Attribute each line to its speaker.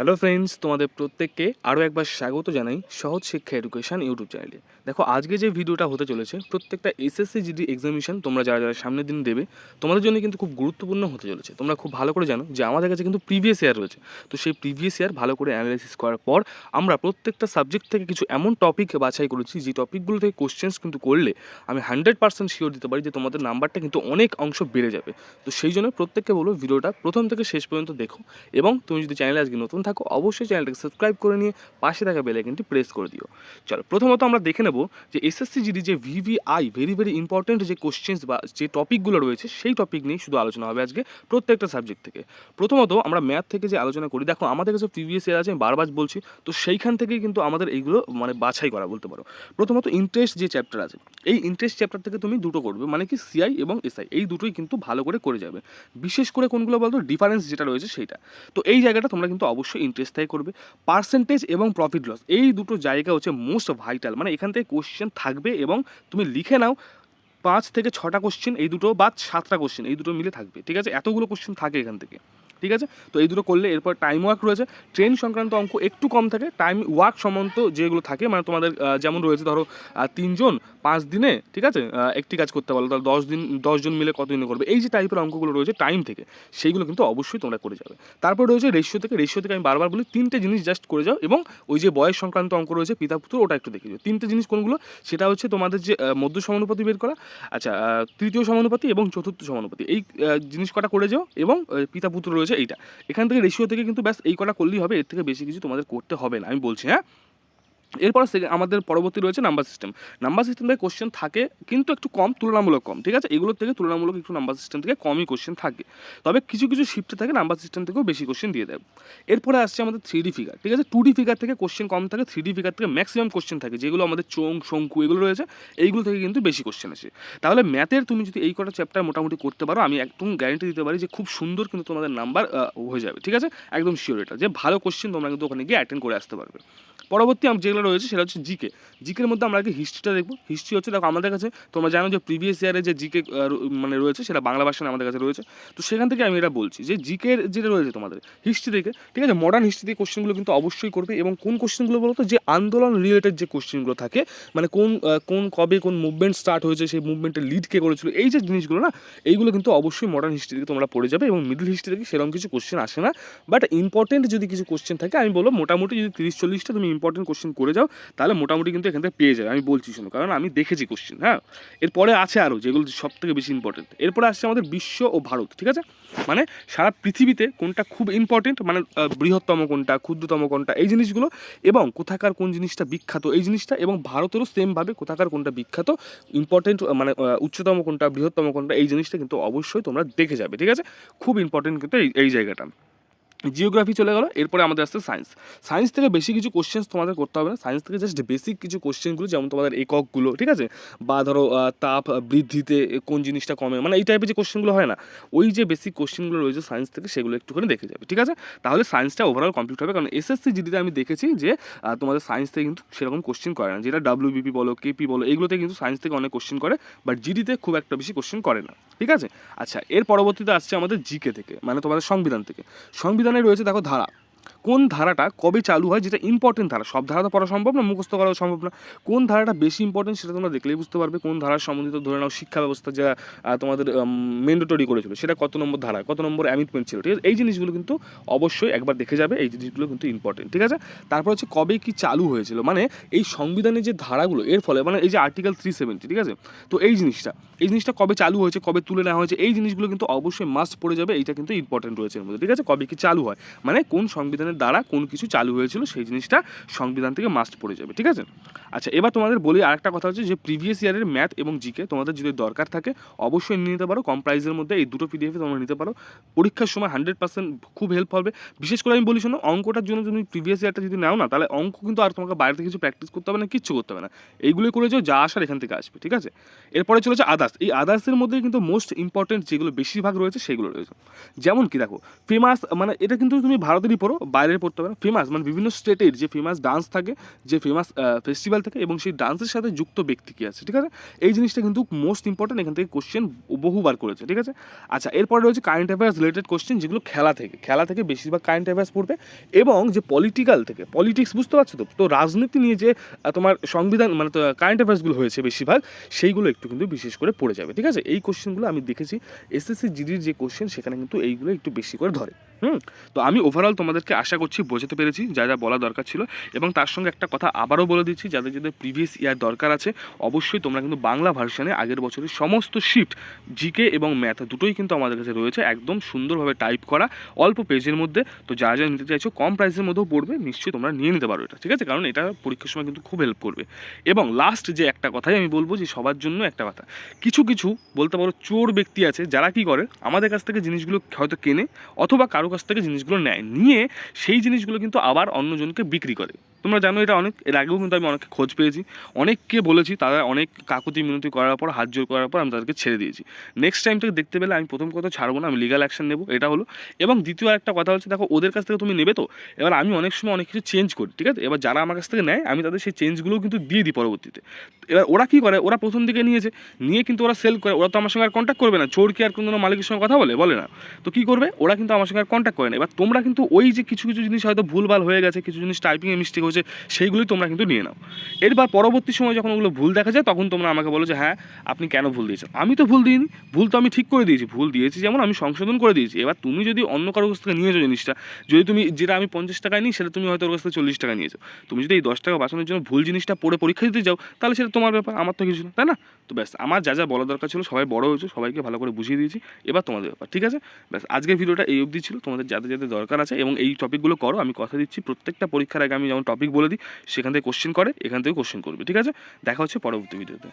Speaker 1: Hello friends তোমাদের প্রত্যেককে আরও একবার স্বাগত জানাই সহজ শিক্ষা এডুকেশন ইউটিউব চ্যানেলে দেখো, আজকে যে ভিডিওটা হতে চলেছে, প্রত্যেকটা এসএসসি জিডি এক্সামিনেশন তোমরা যারা যারা সামনের দিন দেবে, তোমাদের জন্য কিন্তু খুব গুরুত্বপূর্ণ হতে চলেছে। তোমরা খুব ভালো করে জানো যে আমাদের কাছে কিন্তু প্রিভিয়াস ইয়ার রয়েছে। তো সেই প্রিভিয়াস ইয়ার ভালো করে অ্যানালাইসিস করার পর আমরা প্রত্যেকটা সাবজেক্ট থেকে কিছু এমন টপিক বাছাই করেছি, যে টপিকগুলো থেকে কোশ্চেন্স কিন্তু করলে আমি হান্ড্রেড পার্সেন্ট শিওর দিতে পারি যে তোমাদের নাম্বারটা কিন্তু অনেক অংশ বেড়ে যাবে। তো সেই জন্য প্রত্যেককে বলব ভিডিওটা প্রথম থেকে শেষ পর্যন্ত দেখো এবং তুমি যদি চ্যানেলে আজকে নতুন থাকো, অবশ্যই চ্যানেলটাকে সাবস্ক্রাইব করে নিয়ে পাশে থাকা বেল আইকনটি প্রেস করে দিও। চলো, প্রথমত আমরা দেখে নেব যে এসএসসি জিডি যে ভিভিআই ভেরি ভেরি ইম্পর্টেন্ট যে কোশ্চেন্স বা যে টপিকগুলো রয়েছে, সেই টপিক নিয়ে শুধু আলোচনা হবে আজকে প্রত্যেকটা সাবজেক্ট থেকে। প্রথমত আমরা ম্যাথ থেকে যে আলোচনা করি, দেখো আমাদের কাছে প্রিভিয়াস ইয়ার আছে, আমি বারবার বলছি, তো সেইখান থেকেই কিন্তু আমাদের এইগুলো মানে বাছাই করা বলতে পারো। প্রথমত ইন্টারেস্ট যে চ্যাপ্টার আছে, এই ইন্টারেস্ট চ্যাপ্টার থেকে তুমি দুটো করবে মানে কি সিআই এবং এসআই এই দুটোই কিন্তু ভালো করে করে যাবে। বিশেষ করে কোনগুলো বলতো? ডিফারেন্স যেটা রয়েছে সেইটা। তো এই জায়গাটা তোমরা কিন্তু অবশ্যই ইন্টারেস্ট থেকে করবে। পার্সেন্টেজ এবং প্রফিট লস এই দুটো জায়গা হচ্ছে মোস্ট ভাইটাল মানে এখান থেকে কোশ্চেন থাকবে এবং তুমি লিখে নাও, পাঁচ থেকে ছটা কোশ্চেন এই দুটো বা সাতটা কোশ্চেন এই দুটো মিলে থাকবে, ঠিক আছে? এতগুলো কোশ্চেন থাকে এখান থেকে। ঠিক আছে? তো এই দুটো করলে এরপর টাইম ওয়ার্ক রয়েছে। ট্রেন সংক্রান্ত অঙ্ক একটু কম থাকে। টাইম ওয়ার্ক সম্বন্ধ যেগুলো থাকে মানে তোমাদের যেমন রয়েছে, ধরো তিনজন পাঁচ দিনে, ঠিক আছে? একটি কাজ করতে পারল তাহলে দশ দিন দশজন মিলে কত দিনে করবে? এই যে টাইপের অঙ্কগুলো রয়েছে টাইম থেকে, সেইগুলো কিন্তু অবশ্যই তোমরা করে যাবে। তারপর রয়েছে রেশিও থেকে। রেশিও থেকে আমি বারবার বলি, তিনটে জিনিস জাস্ট করে যাও এবং ওই যে বয়স সংক্রান্ত অঙ্ক রয়েছে, পিতা পুত্র, ওটা একটু দেখে যাও। তিনটে জিনিস কোনগুলো? সেটা হচ্ছে তোমাদের যে মধ্য সমানুপাতি বের করা আচ্ছা তৃতীয় সমানুপাতি এবং চতুর্থ সমানুপাতি। এই জিনিস কটা করে যাও এবং পিতা পুত্র রয়েছে এইটা। এখান থেকে রেশিও থেকে কিন্তু ব্যাস এই কটা করলেই হবে, এর থেকে বেশি কিছু তোমাদের করতে হবে না, আমি বলছি হ্যাঁ? এরপর আমাদের পরবর্তী রয়েছে নাম্বার সিস্টেম নাম্বার সিস্টেম থেকে কোশ্চেন থাকে, কিন্তু একটু কম, তুলনামূলক কম, ঠিক আছে? এগুলোর থেকে তুলনামূলক একটু নাম্বার সিস্টেম থেকে কমই কোশ্চেন থাকে। তবে কিছু কিছু শিফটে থাকে নাম্বার সিস্টেম থেকেও বেশি কোশ্চেন দিয়ে দেয়। এরপরে আসছে আমাদের থ্রি ডি ফিগার ঠিক আছে? টু ডি ফিগার থেকে কোশ্চেন কম থাকে থ্রি ডি ফিগার থেকে ম্যাক্সিমাম কোশ্চেন থাকে, যেগুলো আমাদের চোং শঙ্কু, এগুলো রয়েছে, এইগুলো থেকে কিন্তু বেশি কোশ্চেন আসে। তাহলে ম্যাথের তুমি যদি এই কটা চ্যাপ্টার মোটামুটি করতে পারো, আমি একদম গ্যারেন্টি দিতে পারি যে খুব সুন্দর কিন্তু তোমাদের নাম্বার হয়ে যাবে, ঠিক আছে? একদম শিওর এটা, যে ভালো কোশ্চেন তোমরা কিন্তু ওখানে গিয়ে অ্যাটেন্ড করে আসতে পারবে। পরবর্তী আম- যেগুলো রয়েছে সেটা হচ্ছে জিকে জিকের মধ্যে আমরা আগে হিস্ট্রিটা দেখব। হিস্ট্রি হচ্ছে, দেখো, আমাদের কাছে তোমরা জানো যে প্রিভিয়াস ইয়ারে যে জিকে মানে রয়েছে, সেটা বাংলা ভাষায় আমাদের কাছে রয়েছে। তো সেখান থেকে আমি এটা বলছি যে জিকের যেটা রয়েছে তোমাদের হিস্ট্রি থেকে ঠিক আছে? মডার্ন হিস্ট্রি থেকে কোশ্চেনগুলো কিন্তু অবশ্যই করবে এবং কোন কোশ্চেনগুলো বলতো? যে আন্দোলন রিলেটেড যে কোশ্চেনগুলো থাকে মানে কোন কোন কবে কোন মুভমেন্ট স্টার্ট হয়েছে, সেই মুভমেন্টের লিড কে করেছিল, এই যে জিনিসগুলো, না? এইগুলো কিন্তু অবশ্যই মডার্ন হিস্ট্রি থেকে তোমরা পড়ে যাবে এবং মিডল হিস্ট্রি থেকে সেরকম কিছু কোশ্চেন আসে না। বাট ইম্পর্টেন্ট যদি কিছু কোশ্চেন থাকে, আমি বলব মোটামুটি যদি তিরিশ চল্লিশটা তুমি ইম্পর্টেন্ট কোশ্চেন করে যাও, তাহলে মোটামুটি কিন্তু এখান থেকে পেয়ে যাবে। আমি বলছি শোনো, কারণ আমি দেখেছি কোশ্চেন হ্যাঁ? এরপরে আছে আরও যেগুলো সব থেকে বেশি ইম্পর্টেন্ট এরপরে আসছে আমাদের বিশ্ব ও ভারত, ঠিক আছে? মানে সারা পৃথিবীতে কোনটা খুব ইম্পর্টেন্ট মানে বৃহত্তম কোনটা, ক্ষুদ্রতম কোনটা, এই জিনিসগুলো, এবং কোথাকার কোন জিনিসটা বিখ্যাত, এই জিনিসটা, এবং ভারতেরও সেমভাবে কোথাকার কোনটা বিখ্যাত ইম্পর্টেন্ট মানে উচ্চতম কোনটা, বৃহত্তম কোনটা, এই জিনিসটা কিন্তু অবশ্যই তোমরা দেখে যাবে, ঠিক আছে? খুব ইম্পর্টেন্ট কিন্তু এই জায়গাটা। জিওগ্রাফি চলে গেলো, এরপরে আমাদের আসছে সায়েন্স সায়েন্স থেকে বেশি কিছু কোশ্চেন্স তোমাদের করতে হবে না। সায়েন্স থেকে জাস্ট বেসিক কিছু কোশ্চেনগুলো যেমন তোমাদের এককগুলো ঠিক আছে? বা ধরো তাপ বৃদ্ধিতে কোন জিনিসটা কমে মানে এই টাইপের যে কোশ্চেনগুলো হয় না, ওই যে বেসিক কোশ্চেনগুলো রয়েছে সায়েন্স থেকে, সেগুলো একটুখানি দেখে যাবে, ঠিক আছে? তাহলে সায়েন্সটা ওভারঅল কমপ্লিট হবে, কারণ এসএসসি জিডিতে আমি দেখেছি যে তোমাদের সায়েন্স থেকে কিন্তু সেরকম কোশ্চেন করে না। যেটা ডাব্লিউবিপি বলো কেপি বলো, এগুলোতে কিন্তু সায়েন্স থেকে অনেক কোশ্চেন করে বাট জিডিতে খুব একটা বেশি কোশ্চেন করে না। ঠিক আছে? আচ্ছা এর পরবর্তীতে আসছে আমাদের জিকে থেকে মানে তোমাদের সংবিধান থেকে। সংবিধানে রয়েছে, দেখো, ধারা। কোন ধারাটা কবে চালু হয় যেটা ইম্পর্টেন্ট ধারা? সব ধারা তো পড়া সম্ভব না, মুখস্থ করা সম্ভব না। কোন ধারাটা বেশি ইম্পর্টেন্ট সেটা তোমরা দেখলেই বুঝতে পারবে কোন ধারার সম্বন্ধিত ধরে নাও শিক্ষা ব্যবস্থা যা তোমাদের ম্যান্ডেটরি করেছিল। সেটা কত নম্বর ধারা, কত নম্বর অ্যামিটমেন্ট ছিল, ঠিক আছে? এই জিনিসগুলো কিন্তু অবশ্যই একবার দেখে যাবে, এই জিনিসগুলো কিন্তু ইম্পর্টেন্ট ঠিক আছে? তারপর হচ্ছে কবে কি চালু হয়েছিল? মানে এই সংবিধানের যে ধারাগুলো, এর ফলে মানে এই যে আর্টিকেল থ্রি সেভেন্টি ঠিক আছে? তো এই জিনিসটা এই জিনিসটা কবে চালু হয়েছে, কবে তুলে নেওয়া হয়েছে, এই জিনিসগুলো কিন্তু অবশ্যই মাস্ট পড়ে যাবে, এইটা কিন্তু ইম্পর্টেন্ট রয়েছে এর মধ্যে, ঠিক আছে? কবে কি চালু হয়? মানে কোন সংবিধানের দ্বারা কোন কিছু চালু হয়েছিল, সেই জিনিসটা সংবিধান থেকে মাস্ট পড়ে যাবে, ঠিক আছে? আচ্ছা এবার তোমাদের বলি আরেকটা কথা হচ্ছে যে প্রিভিয়াস ইয়ারের ম্যাথ এবং জিকে তোমাদের যদি দরকার থাকে, অবশ্যই নিয়ে নিতে পারো। কম প্রাইসের মধ্যে এই দুটো পিডিএফ তোমরা নিতে পারো। পরীক্ষার সময় হান্ড্রেড পার্সেন্ট খুব হেল্প হবে। বিশেষ করে আমি বলি শোনো, অঙ্কটার জন্য তুমি প্রিভিয়াস ইয়ারটা যদি নাও না, তাহলে অঙ্ক কিন্তু আর তোমাকে বাইরে থেকে কিছু প্র্যাকটিস করতে হবে না, কিচ্ছু করতে হবে না। এইগুলো করে যাও, যা আসার এখান থেকে আসবে, ঠিক আছে? এরপরে চলেছে আদার্স এই আদার্সের মধ্যে কিন্তু মোস্ট ইম্পর্টেন্ট যেগুলো বেশিরভাগ রয়েছে, সেগুলো রয়েছে। যেমন কি দেখো ফেমাস মানে এটা কিন্তু তুমি ভারতেরই পড়ো বাইরের পড়তে হবে ফেমাস মানে বিভিন্ন স্টেটের যে ফেমাস ডান্স থাকে, যে ফেমাস ফেস্টিভ্যাল থাকে এবং সেই ডান্সের সাথে যুক্ত ব্যক্তি কি আছে, ঠিক আছে? এই জিনিসটা কিন্তু মোস্ট ইম্পর্টেন্ট এখান থেকে কোশ্চেন বহুবার করেছে, ঠিক আছে? আচ্ছা এরপরে রয়েছে কারেন্ট অ্যাফেয়ার্স রিলেটেড কোশ্চেন যেগুলো খেলা থেকে। খেলা থেকে বেশিরভাগ কারেন্ট অ্যাফেয়ার্স পড়বে এবং যে পলিটিক্যাল থেকে পলিটিক্স বুঝতে পারছ তো? তো রাজনীতি নিয়ে যে তোমার সংবিধান মানে তো কারেন্ট অ্যাফেয়ার্সগুলো হয়েছে বেশিরভাগ, সেইগুলো একটু কিন্তু বিশেষ করে পড়ে যাবে, ঠিক আছে? এই কোশ্চেনগুলো আমি দেখেছি এসএসসি জিডির যে কোশ্চেন সেখানে কিন্তু এইগুলো একটু বেশি করে ধরে। হুম, তো আমি ওভারঅল তোমাদেরকে আশা করছি বোঝাতে পেরেছি, যা যা বলা দরকার ছিল। এবং তার সঙ্গে একটা কথা আবারও বলে দিচ্ছি, যাদের যাদের প্রিভিয়াস ইয়ার দরকার আছে, অবশ্যই তোমরা কিন্তু বাংলা ভার্সনে আগের বছরের সমস্ত শিফট জিকে এবং ম্যাথ দুটোই কিন্তু আমাদের কাছে রয়েছে, একদম সুন্দরভাবে টাইপ করা, অল্প পেজের মধ্যে। তো যা যা নিতে চাইছো, কম প্রাইসের মধ্যেও পড়বে, নিশ্চয়ই তোমরা নিয়ে নিতে পারো এটা, ঠিক আছে? কারণ এটা পরীক্ষার সময় কিন্তু খুব হেল্প করবে। এবং লাস্ট যে একটা কথাই আমি বলব, যে সবার জন্য একটা কথা, কিছু কিছু বলতে পারো চোর ব্যক্তি আছে, যারা কি করে, আমাদের কাছ থেকে জিনিসগুলো হয়তো কেনে, অথবা কারও কাছ থেকে জিনিসগুলো নেয় নিয়ে সেই জিনিসগুলো কিন্তু আবার অন্যজনকে বিক্রি করে। তোমরা জানো এটা অনেক, এর আগেও কিন্তু আমি অনেককে খোঁজ পেয়েছি। অনেককে বলেছি, তারা অনেক কাকুতি মিনতি করার পর, হাত জোর করার পর আমি তাদেরকে ছেড়ে দিয়েছি। নেক্সট টাইম থেকে দেখতে পেলে আমি প্রথম কথা ছাড়বো না, আমি লিগাল অ্যাকশন নেব, এটা হলো। এবং দ্বিতীয় একটা কথা হচ্ছে, দেখো, ওদের কাছ থেকে তুমি নেবে তো? এবার আমি অনেক সময় অনেক কিছু চেঞ্জ করি, ঠিক আছে? এবার যারা আমার কাছ থেকে নেয়, আমি তাদের সেই চেঞ্জগুলোও কিন্তু দিয়ে দিই পরবর্তীতে। এবার ওরা কী করে? ওরা প্রথম দিকে নিয়েছে, নিয়ে কিন্তু ওরা সেল করে, ওরা তো আমার সঙ্গে আর কন্ট্যাক্ট করবে না। চোর কি আর কোনো মালিকের সঙ্গে কথা বলে বলে না। তো কী করবে? ওরা কিন্তু আমার সঙ্গে আর কন্ট্যাক্ট করে না। এবার তোমরা কিন্তু ওই যে কিছু কিছু জিনিস হয়তো ভুলভাল হয়ে গেছে, কিছু জিনিস টাইপিংয়ে মিস্টেক হয়েছে সেইগুলোই তোমরা কিন্তু নিয়ে নাও। এরপর পরবর্তী সময় যখন ওগুলো ভুল দেখা যায়, তখন তোমরা আমাকে বলো যে হ্যাঁ আপনি কেন ভুল দিয়েছেন? আমি তো ভুল দিইনি। ভুল তো আমি ঠিক করে দিয়েছি। ভুল দিয়েছি যেমন আমি সংশোধন করে দিয়েছি। এবার তুমি যদি অন্য কারও কাছ থেকে নিয়েছো জিনিসটা, যদি তুমি যেটা আমি পঞ্চাশ টাকায় নিই, সেটা তুমি হয়তো ওর কাছ থেকে চল্লিশ টাকা নিয়েছো। তুমি যদি এই দশ টাকা বাঁচানোর জন্য ভুল জিনিসটা পড়ে পরীক্ষা দিতে যাও, তাহলে সেটা তোমার ব্যাপার, আমার তো কিছু না, তাই না? তো ব্যাস, আমার যা যা বলা দরকার ছিল, সবাই বড় হয়েছে, সবাইকে ভালো করে বুঝিয়ে দিয়েছি। এবার তোমাদের ব্যাপার, ঠিক আছে? ব্যাস, আজকের ভিডিওটা এই অবধি ছিল। তোমাদের যাদের যাদের দরকার আছে, এবং এই টপিকগুলো করো, আমি কথা দিচ্ছি প্রত্যেকটা পরীক্ষার আগে আমি যেমন টপিক বলে দিই, সেখান থেকে কোশ্চেন করে, এখান থেকে কোশ্চেন করবে, ঠিক আছে? দেখা হচ্ছে পরবর্তী ভিডিওতে